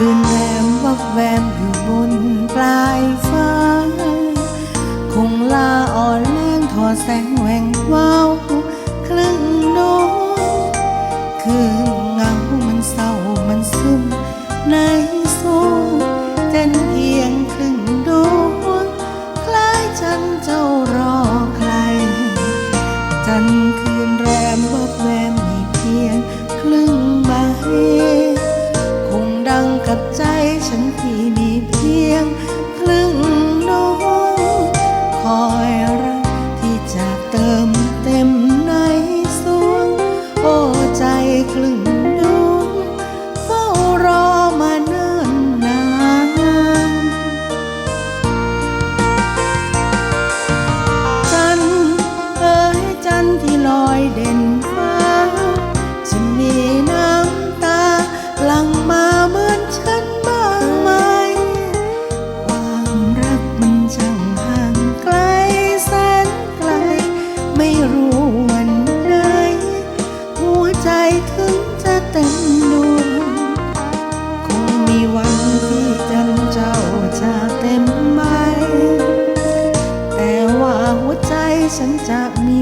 คืนแวมวับแวมอยู่บนปลายฟ้า คงลาอ่อนแรงทอแสงแหว่งวาวครึ่งดวงคืนเงามันเศร้ามันซึมในโซ่เต้นเอียง ไม่รู้วันไหนหัวใจถึงจะเต็มดวงคงมีวันที่จำเจ้าจะเต็มใบแต่ว่าหัวใจฉันจะมี